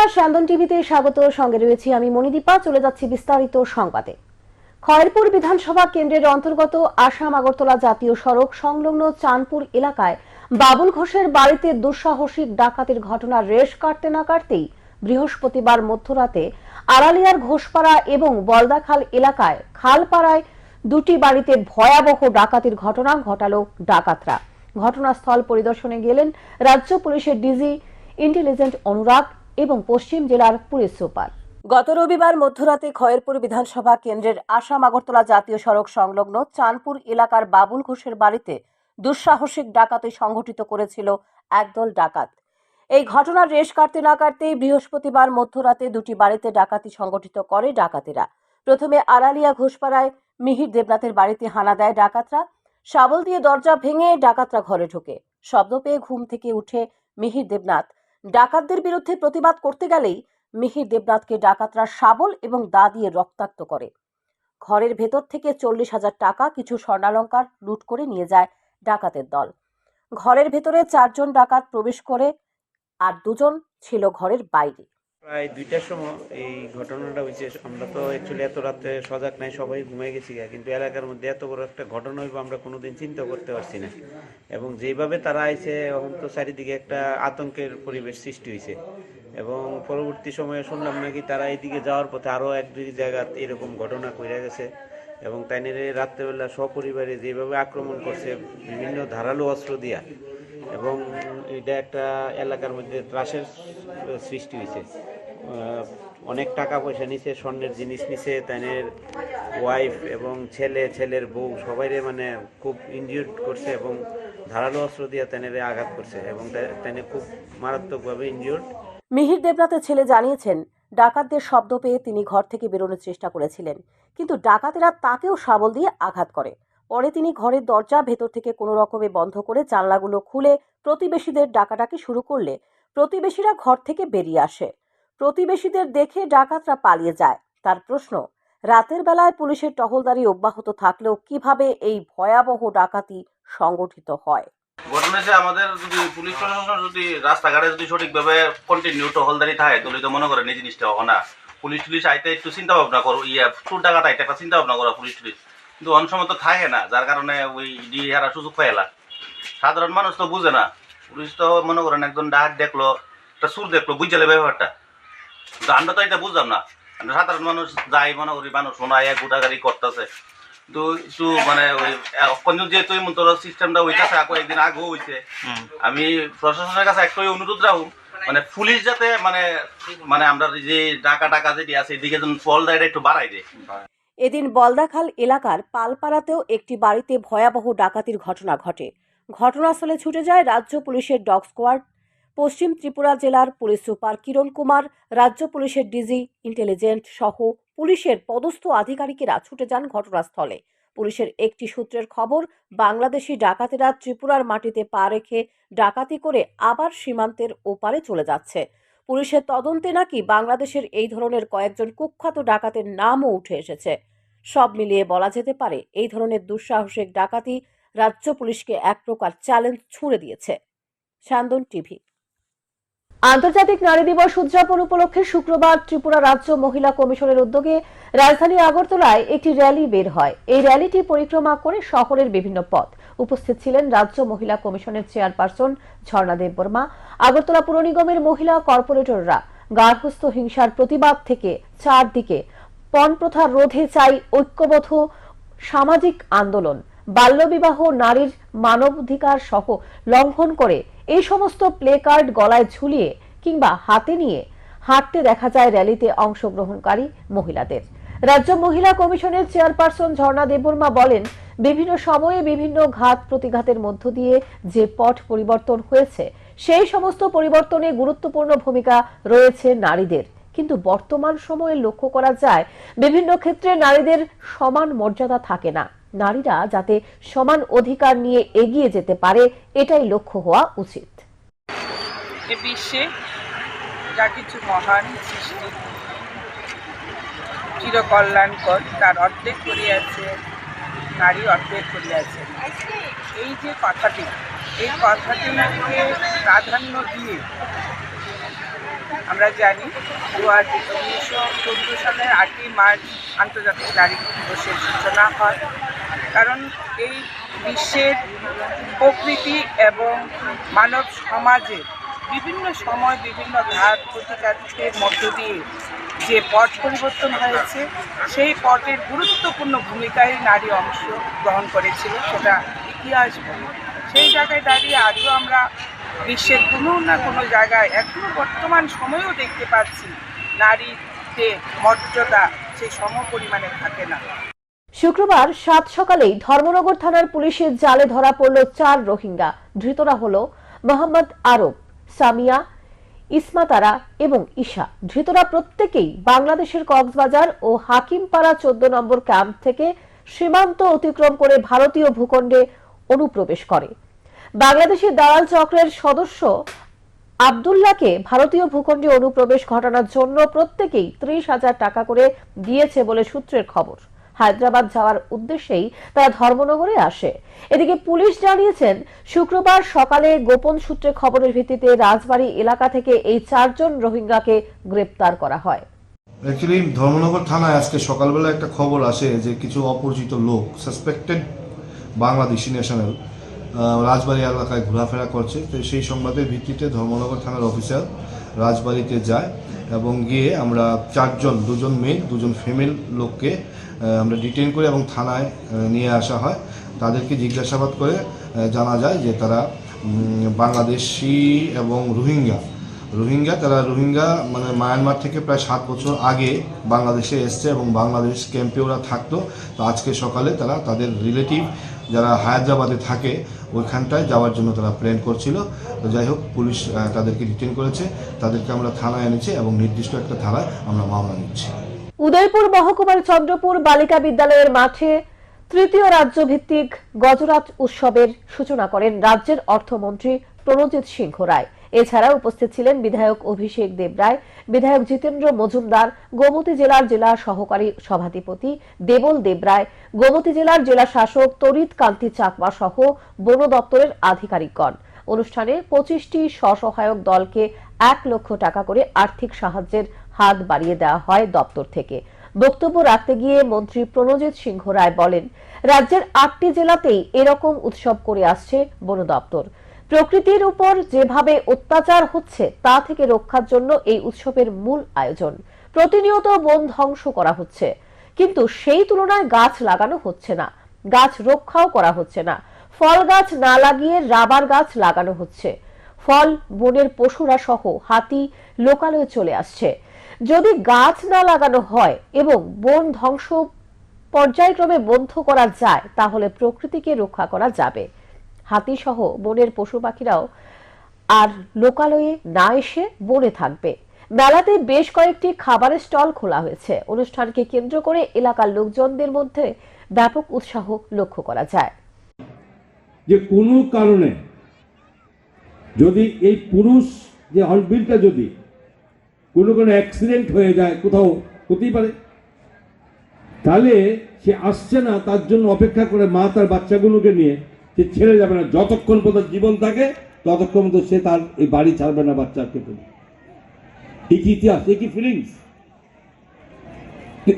নমস্কার স্যান্দন টিভিতে স্বাগত। সঙ্গে রয়েছি আমি মণিদীপা। চলে যাচ্ছি বিস্তারিত সংবাদে। খয়েরপুর বিধানসভা কেন্দ্রের অন্তর্গত আসাম আগরতলা জাতীয় সড়ক সংলগ্ন চাঁদপুর এলাকায় বাবুল ঘোষের বাড়িতে দুঃসাহসিক ডাকাতির ঘটনার রেশ কাটতে না কাটতেই বৃহস্পতিবার মধ্যরাতে আড়ালিয়ার ঘোষপাড়া এবং বলদাখাল এলাকায় খালপাড়ায় দুটি বাড়িতে ভয়াবহ ডাকাতির ঘটনা ঘটালো ডাকাতরা। ঘটনাস্থল পরিদর্শনে গেলেন রাজ্য পুলিশের ডিজি ইন্টেলিজেন্ট অনুরাগ এবং পশ্চিম জেলার পুলিশ সুপার। গত রবিবার মধ্যরাতে খয়েরপুর বিধানসভা কেন্দ্রের আসাম আগরতলা জাতীয় সড়ক সংলগ্ন চাঁদপুর এলাকার বাবুল ঘোষের বাড়িতে দুঃসাহসিক ডাকাতি সংঘটিত করেছিল একদল ডাকাত। এই ঘটনার রেশ কাটতে না কাটতেই বৃহস্পতিবার মধ্যরাতে দুটি বাড়িতে ডাকাতি সংঘটিত করে ডাকাতেরা। প্রথমে আড়ালিয়া ঘোষপাড়ায় মিহির দেবনাথের বাড়িতে হানা দেয় ডাকাতরা। শাবল দিয়ে দরজা ভেঙে ডাকাতরা ঘরে ঢোকে। শব্দ পেয়ে ঘুম থেকে উঠে মিহির দেবনাথ। ডাকাতদের বিরুদ্ধে প্রতিবাদ করতে গেলেই মিহির দেবনাথকে ডাকাতরা শাবল এবং দা দিয়ে রক্তাক্ত করে। ঘরের ভেতর থেকে চল্লিশ হাজার টাকা কিছু স্বর্ণালঙ্কার লুট করে নিয়ে যায় ডাকাতের দল। ঘরের ভেতরে চারজন ডাকাত প্রবেশ করে আর দুজন ছিল ঘরের বাইরে। প্রায় দুইটার সময় এই ঘটনাটা হয়েছে। আমরা তো অ্যাকচুয়ালি এত রাত্রে সজাগ নাই, সবাই ঘুমিয়ে গেছি কিন্তু এলাকার মধ্যে এত বড় একটা ঘটনা হইব আমরা কোনোদিন চিন্তা করতে পারছি না। এবং যেভাবে তারা আইছে, এখন তো চারিদিকে একটা আতঙ্কের পরিবেশ সৃষ্টি হয়েছে এবং পরবর্তী সময়ে শুনলাম নাকি তারা এইদিকে যাওয়ার পথে আরও এক দুই জায়গা এরকম ঘটনা কইরা গেছে। এবং তাই নিয়ে রাত্রেবেলা সপরিবারে যেভাবে আক্রমণ করছে, বিভিন্ন ধারালো অস্ত্র দিয়া এবং এটা একটা এলাকার মধ্যে ত্রাসের সৃষ্টি হয়েছে। অনেক টাকা পয়সা নিছে, স্বর্ণের জিনিস নিছে, তাইনের ওয়াইফ এবং ছেলে, ছেলের বউ সবাইরে মানে খুব ইনজিউর করছে এবং ধারালো অস্ত্র দিয়ে তাইনের আঘাত করছে এবং তাইনে খুব মারাত্মকভাবে ইনজিউর্ড মিহির দেবনাথের ছেলে জানিয়েছেন, ডাকাতদের শব্দ পেয়ে তিনি ঘর থেকে বেরোনোর চেষ্টা করেছিলেন, কিন্তু ডাকাতেরা তাকেও শাবল দিয়ে আঘাত করে। পরে তিনি ঘরের দরজা ভেতর থেকে কোনো রকমে বন্ধ করে জানলাগুলো খুলে প্রতিবেশীদের ডাকাডাকি শুরু করলে প্রতিবেশীরা ঘর থেকে বেরিয়ে আসে। প্রতিবেশীদের দেখে ডাকাতরা পালিয়ে যায়। তার প্রশ্ন, রাতের বেলায় পুলিশের টহলদারি অব্যাহত থাকলেও কীভাবে এই ভয়াবহ ডাকাতি সংগঠিত হয়? ঘটনা হচ্ছে আমাদের যদি পুলিশ প্রশাসন যদি রাস্তাঘাটে যদি সঠিকভাবে কন্টিনিউ টহলদারি থাকে, তাহলে তো মনে করেন এই জিনিসটা হবে না। পুলিশ টুলিশ আইতে একটু চিন্তা ভাবনা করো ইয়ে চুর টাকা আইতে একটা চিন্তা ভাবনা করো পুলিশ টুলিশ। কিন্তু অনেক সময় তো থাকে না যার কারণে ওই ডি হারা সুযোগ পাইলা সাধারণ মানুষ তো বুঝে না। পুলিশ তো মনে করেন একজন ডাক দেখল একটা সুর দেখল বুঝলে ব্যাপারটা। কিন্তু আমরা তো এটা বুঝলাম না। সাধারণ মানুষ যাই মনে করি মানুষ শোনায় গুটাগাড়ি করতেছে। তো একটু মানে ওই যেহেতু মতো সিস্টেমটা হইতেছে এখন একদিন আগেও হইছে। আমি প্রশাসনের কাছে একটাই অনুরোধ রাখুন মানে পুলিশ যাতে মানে মানে আমরা যে টাকা টাকা যেটি আছে এদিকে যেন ফল দেয় একটু বাড়াই দেয়। এদিন বলদাখাল এলাকার পালপাড়াতেও একটি বাড়িতে ভয়াবহ ডাকাতির ঘটনা ঘটে। ঘটনাস্থলে ছুটে যায় রাজ্য পুলিশের ডগ স্কোয়াড। পশ্চিম ত্রিপুরা জেলার পুলিশ সুপার কিরণ কুমার, রাজ্য পুলিশের ডিজি ইন্টেলিজেন্ট সহ পুলিশের পদস্থ আধিকারিকেরা ছুটে যান ঘটনাস্থলে। পুলিশের একটি সূত্রের খবর, বাংলাদেশি ডাকাতেরা ত্রিপুরার মাটিতে পা রেখে ডাকাতি করে আবার সীমান্তের ওপারে চলে যাচ্ছে। পুলিশের তদন্তে নাকি বাংলাদেশের এই ধরনের কয়েকজন কুখ্যাত ডাকাতের নামও উঠে এসেছে। সব মিলিয়ে বলা যেতে পারে এই ধরনের দুঃসাহসিক ডাকাতি রাজ্য পুলিশকে এক প্রকার চ্যালেঞ্জ ছুঁড়ে দিয়েছে। সান্দন টিভি। আন্তর্জাতিক নারী দিবস উদযাপন উপলক্ষে শুক্রবার ত্রিপুরা রাজ্য মহিলা কমিশনের উদ্যোগে রাজধানী আগরতলায় একটি র্যালি বের হয়। এই র্যালিটি পরিক্রমা করে শহরের বিভিন্ন পথ। উপস্থিত ছিলেন রাজ্য মহিলা কমিশনের চেয়ারপারসন ঝর্ণা দেব বর্মা, আগরতলা পুর নিগমের মহিলা কর্পোরেটররা। গার্হস্থ্য হিংসার প্রতিবাদ থেকে চারদিকে পণ প্রথা রোধে চাই ঐক্যবদ্ধ সামাজিক আন্দোলন, বাল্যবিবাহ, নারীর মানবাধিকার সহ লঙ্ঘন করে এই সমস্ত প্লে কার্ড গলায় ঝুলিয়ে কিংবা হাতে নিয়ে হাঁটতে দেখা যায় র্যালিতে অংশগ্রহণকারী মহিলাদের। রাজ্য মহিলা কমিশনের চেয়ারপারসন ঝর্ণা দেববর্মা বলেন, বিভিন্ন সময়ে বিভিন্ন ঘাত প্রতিঘাতের মধ্য দিয়ে যে পট পরিবর্তন হয়েছে, সেই সমস্ত পরিবর্তনে গুরুত্বপূর্ণ ভূমিকা রয়েছে নারীদের। কিন্তু বর্তমান সময়ে লক্ষ্য করা যায়, বিভিন্ন ক্ষেত্রে নারীদের সমান মর্যাদা থাকে না। নারীরা যাতে সমান অধিকার নিয়ে এগিয়ে যেতে পারে, এটাই লক্ষ্য হওয়া উচিত। বিশ্বে যা কিছু মহান সৃষ্টি, চিরকল্যাণকর, তার অর্ধেক করিয়াছে, নারী অর্ধেক করিয়াছে। এই যে কথাটি, এই কথাটিকে প্রাধান্য দিয়ে আমরা জানি দু হাজার উনিশশো চোদ্দ সালের আটই মার্চ আন্তর্জাতিক নারী দিবসের সূচনা হয়। কারণ এই বিশ্বের প্রকৃতি এবং মানব সমাজে বিভিন্ন সময় বিভিন্ন ঘাত প্রতিঘাতের মধ্য দিয়ে যে পট পরিবর্তন হয়েছে, সেই পটের গুরুত্বপূর্ণ ভূমিকায় নারী অংশ গ্রহণ করেছিল, সেটা ইতিহাস বলে। সেই জায়গায় দাঁড়িয়ে আজও আমরা বিশ্বের কোনো না কোনো জায়গায় এখনও বর্তমান সময়েও দেখতে পাচ্ছি নারীতে মর্যাদা সেই সম পরিমাণে থাকে না। শুক্রবার সাত সকালেই ধর্মনগর থানার পুলিশের জালে ধরা পড়ল চার রোহিঙ্গা। ধৃতরা হল মোহাম্মদ আরব, সামিয়া, ইসমাতারা এবং ঈশা। ধৃতরা প্রত্যেকেই বাংলাদেশের কক্সবাজার ও হাকিমপাড়া চোদ্দ নম্বর ক্যাম্প থেকে সীমান্ত অতিক্রম করে ভারতীয় ভূখণ্ডে অনুপ্রবেশ করে। বাংলাদেশের দালাল চক্রের সদস্য আবদুল্লাহকে ভারতীয় ভূখণ্ডে অনুপ্রবেশ ঘটানোর জন্য প্রত্যেকেই ত্রিশ হাজার টাকা করে দিয়েছে বলে সূত্রের খবর। হায়দ্রাবাদ যাওয়ার উদ্দেশ্যেই তারা ধর্মনগরে আসে। এদিকে পুলিশ জানিয়েছেন, শুক্রবার সকালে গোপন সূত্রে খবরের ভিত্তিতে রাজবাড়ী এলাকা থেকে এই চারজন রোহিঙ্গাকে গ্রেপ্তার করা হয়। অ্যাকচুয়ালি ধর্মনগর থানায় আজকে সকালবেলা একটা খবর আসে যে কিছু অপরিচিত লোক সাসপেক্টেড বাংলাদেশি ন্যাশনাল রাজবাড়ী এলাকায় ঘোরাফেরা করছে। তো সেই সংবাদের ভিত্তিতে ধর্মনগর থানার অফিসার রাজবাড়িতে যায় এবং গিয়ে আমরা চারজন, দুজন মেয়ে, দুজন ফিমেল লোককে আমরা ডিটেন করে এবং থানায় নিয়ে আসা হয়। তাদেরকে জিজ্ঞাসাবাদ করে জানা যায় যে তারা বাংলাদেশি এবং রোহিঙ্গা। রোহিঙ্গা, তারা রোহিঙ্গা মানে মায়ানমার থেকে প্রায় সাত বছর আগে বাংলাদেশে এসছে এবং বাংলাদেশ ক্যাম্পে ওরা থাকতো। তো আজকে সকালে তারা তাদের রিলেটিভ যারা হায়দ্রাবাদে থাকে, ওইখানটায় যাওয়ার জন্য তারা প্ল্যান করছিল। তো যাই হোক, পুলিশ তাদেরকে ডিটেন করেছে। তাদেরকে আমরা থানায় এনেছি এবং নির্দিষ্ট একটা থানায় আমরা মামলা নিচ্ছি। উদয়পুর মহকুমার চন্দ্রপুর বালিকা বিদ্যালয়ের মাঠে তৃতীয় রাজ্য ভিত্তিক গজরাত উৎসবের সূচনা করেন রাজ্যের অর্থমন্ত্রী প্রণজিৎ সিংহ রায়। এছাড়া উপস্থিত ছিলেন বিধায়ক অভিষেক দেবরায় বিধায়ক জিতেন্দ্র মজুমদার, গোমতী জেলার জেলা সহকারী সভাধিপতি দেবল দেবরায় গোমতী জেলার জেলা শাসক তরিত কান্তি চাকমা সহ বন দপ্তরের আধিকারিকগণ। অনুষ্ঠানে পঁচিশটি স্বসহায়ক দলকে এক লক্ষ টাকা করে আর্থিক সাহায্যের হাত বাড়িয়ে দেওয়া হয় দপ্তর থেকে। বক্তব্য রাখতে গিয়ে মন্ত্রী প্রণজিৎ সিংহ রায় বলেন, রাজ্যের আটটি জেলাতেই এরকম উৎসব করে আসছে বন দপ্তর। প্রকৃতির উপর যেভাবে অত্যাচার হচ্ছে, তা থেকে রক্ষার জন্য এই উৎসবের মূল আয়োজন। প্রতিনিয়ত বন ধ্বংস করা হচ্ছে। কিন্তু সেই তুলনায় গাছ লাগানো হচ্ছে না। গাছ রক্ষাও করা হচ্ছে না। ফল গাছ না লাগিয়ে রাবার গাছ লাগানো হচ্ছে। ফল, বনের পশুরা সহ হাতি লোকালয়ে চলে আসছে। যদি গাছ না লাগানো হয় এবং বন ধ্বংস পর্যায়ক্রমে বন্ধ করা যায়, তাহলে প্রকৃতিকে রক্ষা করা যাবে। হাতি সহ বনের পশু পাখিরাও আর লোকালয়ে না এসে বনে থাকবে। মেলাতে বেশ কয়েকটি খাবারের স্টল খোলা হয়েছে। অনুষ্ঠানকে কেন্দ্র করে এলাকার লোকজনদের মধ্যে ব্যাপক উৎসাহ লক্ষ্য করা যায়। যে কোনো কারণে যদি এই পুরুষ যে হর্নবিলটা যদি কোনো কোনো অ্যাক্সিডেন্ট হয়ে যায়, কোথাও হতেই পারে, তাহলে সে আসছে না, তার জন্য অপেক্ষা করে মা তার বাচ্চাগুলোকে নিয়ে সে ছেড়ে যাবে না, যতক্ষণ পর্যন্ত জীবন থাকে, ততক্ষণ পর্যন্ত সে তার এই বাড়ি ছাড়বে না বাচ্চাকে ফেলে এই কি ইতিহাস? এই কি ফিলিংস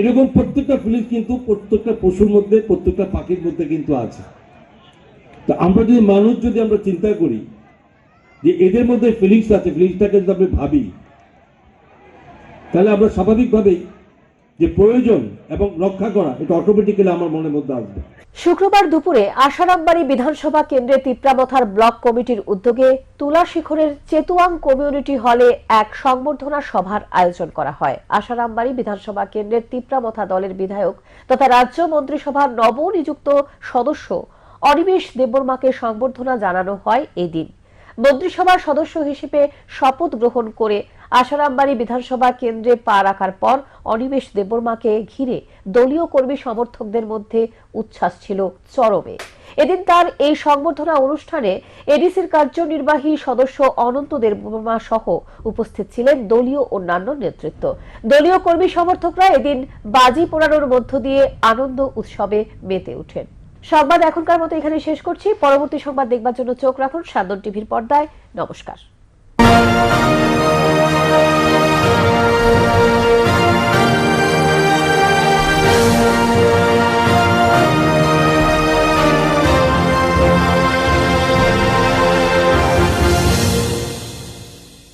এরকম প্রত্যেকটা ফিলিংস কিন্তু প্রত্যেকটা পশুর মধ্যে, প্রত্যেকটা পাখির মধ্যে কিন্তু আছে। তো আমরা যদি মানুষ যদি আমরা চিন্তা করি যে এদের মধ্যে ফিলিংস আছে ফিলিংসটাকে যদি আমরা ভাবি, তাহলে আমরা স্বাভাবিকভাবেই যে প্রয়োজন এবং রক্ষা করা, এটা অটোমেটিক্যালি আমার মনের মধ্যে আসবে। শুক্রবার দুপুরে আশারামবাড়ি বিধানসভা কেন্দ্রের তিপ্রামথার ব্লক কমিটির উদ্যোগে তুলা শিখরের চেতুয়াং কমিউনিটি হলে এক সংবর্ধনা সভার আয়োজন করা হয়। আশারামবাড়ি বিধানসভা কেন্দ্রের তিপ্রামথা দলের বিধায়ক তথা রাজ্য মন্ত্রিসভার নবনিযুক্ত সদস্য অনিমেষ দেববর্মাকে সংবর্ধনা জানানো হয় এদিন। মন্ত্রিসভার সদস্য হিসেবে শপথ গ্রহণ করে আশারামবাড়ি বিধানসভা কেন্দ্রে পা রাখার পর অনিমেষ দেববর্মাকে ঘিরে দলীয় কর্মী সমর্থকদের মধ্যে উচ্ছ্বাস ছিল চরমে। এদিন তার এই সংবর্ধনা অনুষ্ঠানে এডিসির কার্যনির্বাহী সদস্য অনন্ত দেববর্মা সহ উপস্থিত ছিলেন দলীয় অন্যান্য নেতৃত্ব। দলীয় কর্মী সমর্থকরা এদিন বাজি পোড়ানোর মধ্য দিয়ে আনন্দ উৎসবে মেতে ওঠেন। সংবাদ এখনকার মতো এখানে শেষ করছি। পরবর্তী সংবাদ দেখবার জন্য চোখ রাখুন সান্দন টিভির পর্দায়। নমস্কার।